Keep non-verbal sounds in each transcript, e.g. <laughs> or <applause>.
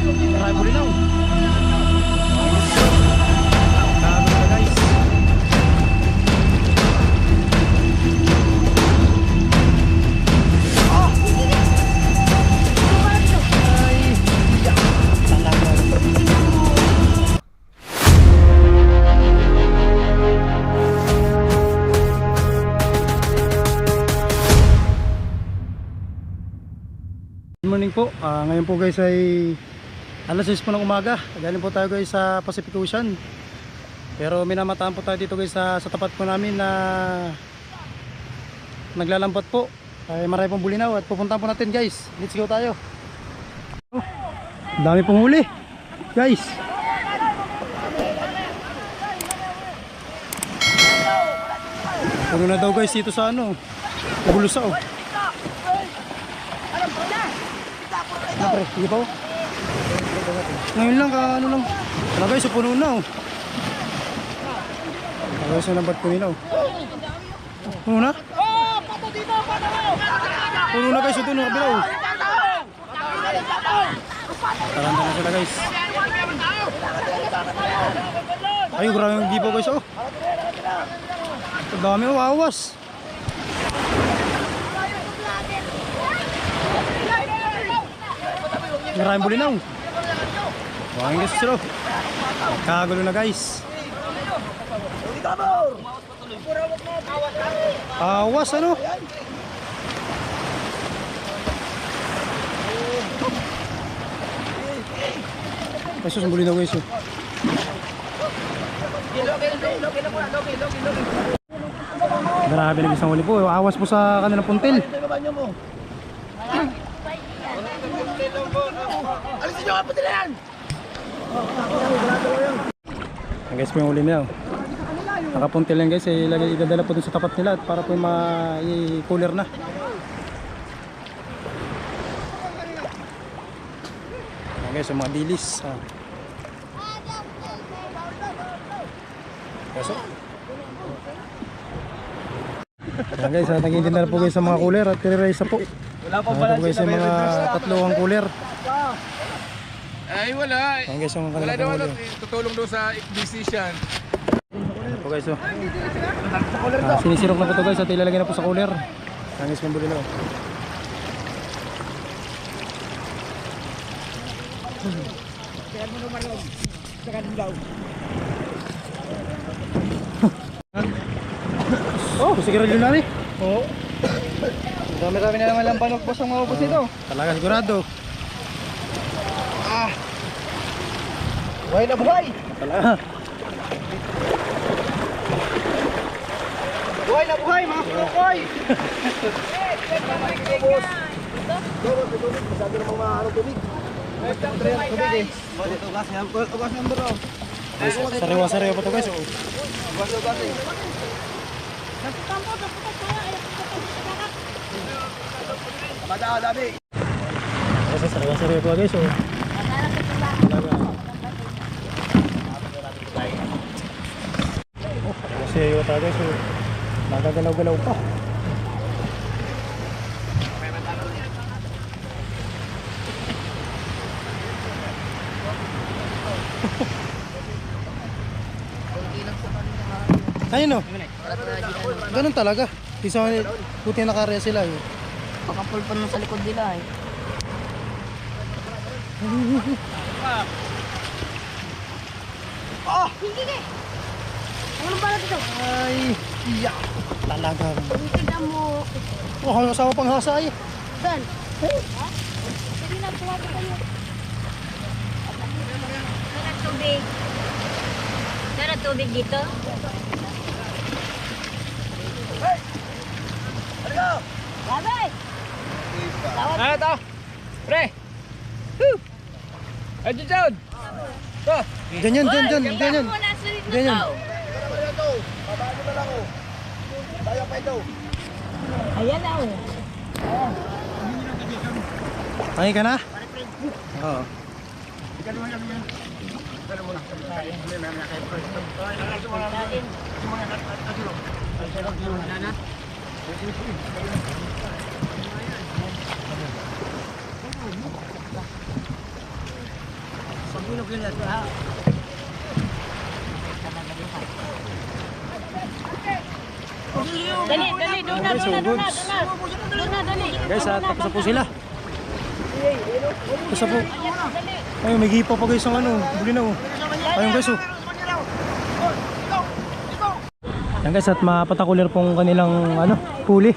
Ay, talaga. Good morning po. Ah, ngayon po guys ay alas 6 po ng umaga. Galing po tayo guys sa Pacific Ocean. Pero minamataan po tayo dito guys sa, sa tapat po namin na naglalambat po. Ay marami pong bulinaw at pupuntahan po natin guys. Let's go tayo. Oh, dami pong huli. Guys. Puno na daw guys dito sa ano. Bulusa oh. Siyempre, sige pa oh. Ngayon lang, ano lang. Wala guys, puno na oh. Wala guys, lambat ko nila oh. Puno na? Puno na guys, ito no, kabila oh. Taranta na sila guys. Ay, grabe yung gipo guys oh. Ang dami oh, awas. Maraming bulinaw. Buhangin guys sila. Kagulo na guys. Awas ano? Pesos ang bulinaw guys. oh. Grabe na isang huli po. Awas po sa kanilang puntil. Ang guys po yung uli nila. oh. Nakapuntil lang guys, eh, ilagay, idadala po dun sa tapat nila at para po ma-cooler na. Ayan guys, yung mga dilis. Ah. Kaso? Ayan guys, ah, naging na po guys sa mga cooler at tira-isa po. Wala pa Ayan po guys yung mga tatlong cooler. Ay, wala. Ayan guys yung Wala kanilang daw ano, tutulong daw sa decision. Po guys oh. Ah, sinisirok na po ito guys at ilalagay na po sa cooler. Guys, may bulilo. Oh, <laughs> sige rin yun namin. Oo. Dami-dami na naman lang panog boss ang maubos ito. Talaga sigurado. Buhay na buhay! Talaga. Buhay na buhay mga kukoy! Masyado namang maano tubig. Tubig eh. Ugas yan. Ugas yan bro. Sariwa-sariwa pa ito guys. Oh. Ugas ugas eh. Bada dami. Kasi sariwa-sariwa pa guys. Oh. Oh, pa guys. Oh. Nagagalaw-galaw pa. <laughs> Ayun oh. Ganun talaga. Isa puti nakarya sila eh. Pakapul pa naman sa likod nila eh. <laughs> Hindi ka. Ano ba dito? Ay, iya. Talaga. Tingnan mo. Oh, ang asawa pang hasa eh. Saan? Ha? Sige na, pumato kayo. Sana tubig. Sana tubig dito. Babay! Ano to? Pre! Woo! Ay, John! To! Diyan yan, diyan, diyan, diyan yan. Muna, sulit na Diyan yan. tao. Ayan na oh. Ay ka na? Oo. kinukil na ha. Dali, dali, doon na, Guys, doon na, so doon na, goods. doon na. Doon na, dali. Guys, ah, tapos na po sila. Tapos na po. Ayun, may gipa pa guys ang ano. Buli na oh. Ayun guys oh. Yan guys, at mapatakular pong kanilang ano, huli.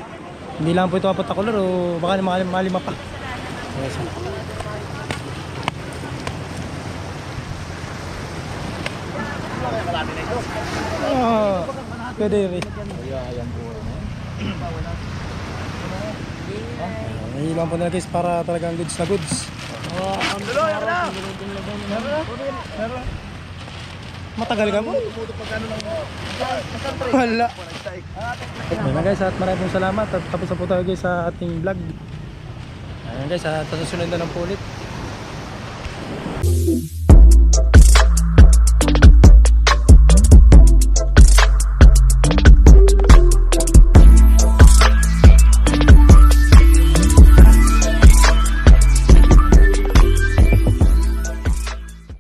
Hindi lang po ito mapatakular o baka malima, malima pa. Guys, ah. Ah, pwede rin. Ay, ilan po nila guys para talagang goods na goods. Matagal ka po? Wala. Ayun na guys at maraming salamat at tapos na po tayo guys sa ating vlog. Ayun guys at susunod na lang po ulit.